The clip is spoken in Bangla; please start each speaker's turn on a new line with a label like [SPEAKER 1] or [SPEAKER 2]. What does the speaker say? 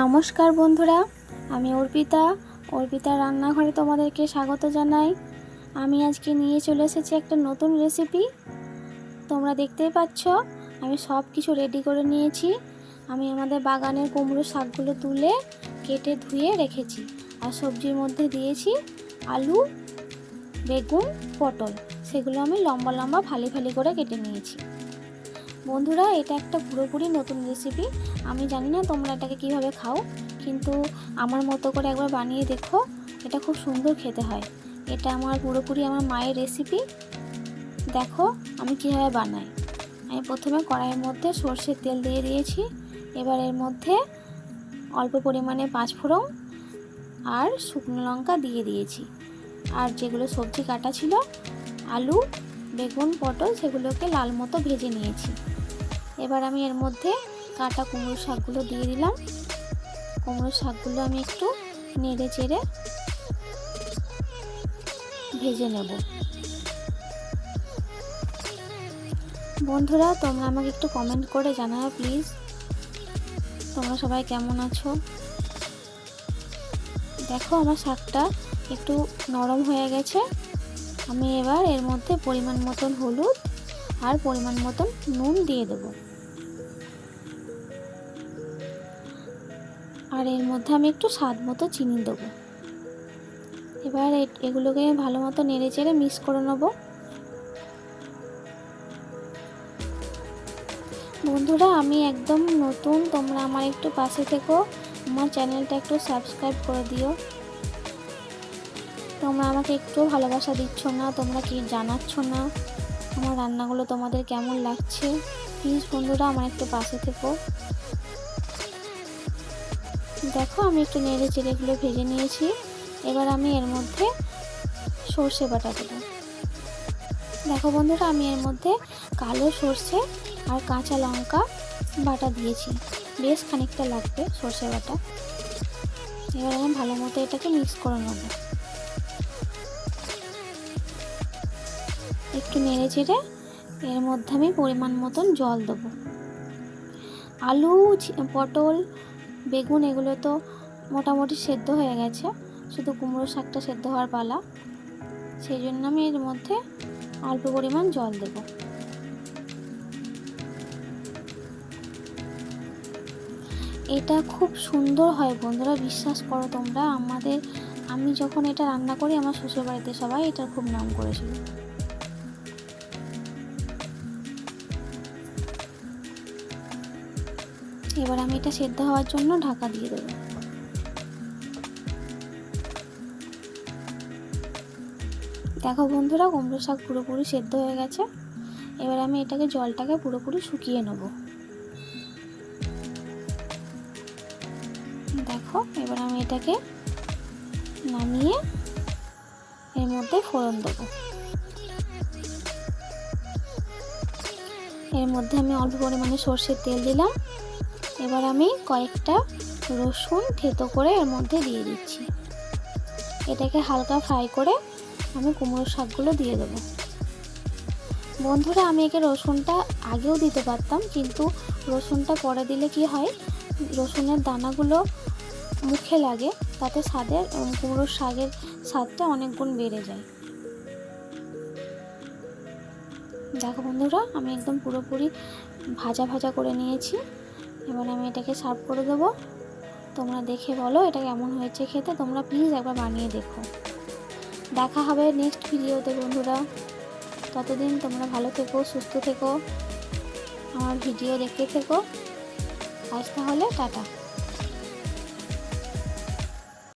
[SPEAKER 1] নমস্কার বন্ধুরা, আমি অর্পিতা। অর্পিতা রান্নাঘরে তোমাদেরকে স্বাগত জানাই। আমি আজকে নিয়ে চলে এসেছি একটা নতুন রেসিপি তোমরা দেখতেই পাচ্ছ, আমি সব কিছু রেডি করে নিয়েছি। আমি আমাদের বাগানের কুমড়ো শাকগুলো তুলে কেটে ধুয়ে রেখেছি। আর সবজির মধ্যে দিয়েছি আলু, বেগুন, পটল। সেগুলো আমি লম্বা লম্বা ফালি ফালি করে কেটে নিয়েছি। বন্ধুরা, এটা একটা পুরোপুরি নতুন রেসিপি আমি জানি না তোমরা এটাকে কীভাবে খাও, কিন্তু আমার মতো করে একবার বানিয়ে দেখো, এটা খুব সুন্দর খেতে হয়। এটা আমার পুরোপুরি আমার মায়ের রেসিপি দেখো, আমি কীভাবে বানাই। আমি প্রথমে কড়াইয়ের মধ্যে সর্ষের তেল দিয়ে দিয়েছি। এবার এর মধ্যে অল্প পরিমাণে পাঁচফোড়ন আর শুকনো লঙ্কা দিয়ে দিয়েছি। আর যেগুলো সবজি কাটা ছিল, আলু, বেগুন, পটল, সেগুলোকে লাল মতো ভেজে নিয়েছি। এবার আমি এর মধ্যে কাটা কুমড়ো শাকগুলো দিয়ে দিলাম। কুমড়ো শাকগুলো আমি একটু নেড়ে চেড়ে ভেজে নেব। বন্ধুরা, তোমরা আমাকে একটু কমেন্ট করে জানাও প্লিজ তোমরা সবাই কেমন আছো? দেখো, আমার শাকটা একটু নরম হয়ে গেছে। আমি এবার এর মধ্যে পরিমাণ মতন হলুদ আর পরিমাণ মতন নুন দিয়ে দেবো। আর এর মধ্যে আমি একটু স্বাদ মতো চিনি দেবো। এবার এগুলোকে ভালো মতো নেড়ে চেড়ে মিক্স করে নেব। বন্ধুরা, আমি একদম নতুন, তোমরা আমার একটু পাশে থেকো, আমার চ্যানেলটা একটু সাবস্ক্রাইব করে দিও। তোমরা আমাকে একটু ভালোবাসা দিচ্ছ না, তোমরা কি জানাচ্ছ না, আমার রান্নাগুলো তোমাদের কেমন লাগছে? প্লিজ বন্ধুরা, আমার একটু পাশে থেকো। দেখো আমি একটু নেড়ে চেড়েগুলো ভেজে নিয়েছি। এবার আমি এর মধ্যে সর্ষে বাটা দেবো। দেখো বন্ধুরা, আমি এর মধ্যে কালো সর্ষে আর কাঁচা লঙ্কা বাটা দিয়েছি। বেশ খানিকটা লাগবে সর্ষে বাটা। এবার আমি ভালো মতো এটাকে মিক্স করে নেব। একটু নেড়ে চেড়ে এর মধ্যে আমি পরিমাণ মতন জল দেবো। আলু, পটল বেগুন এগুলো তো মোটামুটি সেদ্ধ হয়ে গেছে। শুধু কুমড়ো শাকটা সেদ্ধ হওয়ার পালা। সেই জন্য আমি এর মধ্যে অল্প পরিমাণ জল দেব। এটা খুব সুন্দর হয় বন্ধুরা, বিশ্বাস করো তোমরা। আমাদের, আমি যখন এটা রান্না করি, আমার শ্বশুর বাড়িতে সবাই এটার খুব নাম করেছিল। এবার আমি এটা সেদ্ধ হওয়ার জন্য ঢাকা দিয়ে দেবো। দেখো বন্ধুরা কুমড়ো শাক পুরোপুরি সেদ্ধ হয়ে গেছে। এবার আমি এটাকে জলটাকে পুরোপুরি শুকিয়ে নেব। দেখো, এবার আমি এটাকে নামিয়ে এর মধ্যে ফোড়ন দেবো। এর মধ্যে আমি অল্প পরিমাণে সর্ষের তেল দিলাম। এবার আমি কয়েকটা রসুন থেতো করে এর মধ্যে দিয়ে দিচ্ছি। এটাকে হালকা ফ্রাই করে আমি কুমড়ো শাকগুলো দিয়ে দেবো। বন্ধুরা, আমি একে রসুনটা আগেও দিতে পারতাম, কিন্তু রসুনটা পরে দিলে কি হয়? রসুনের দানাগুলো মুখে লাগে, তাতে স্বাদের কুমড়ো শাকের স্বাদটা অনেক গুণ বেড়ে যায়। দেখো বন্ধুরা, আমি একদম পুরোপুরি ভাজা ভাজা করে নিয়েছি। এবার আমি এটাকে সার্ভ করে দেবো। তোমরা দেখে বলো এটা কেমন হয়েছে খেতে। তোমরা প্লিজ একবার বানিয়ে দেখো। দেখা হবে নেক্সট ভিডিওতে বন্ধুরা। ততদিন তোমরা ভালো থেকো, সুস্থ থেকো। আমার ভিডিও দেখতে থেকো। আজ তাহলে টাটা।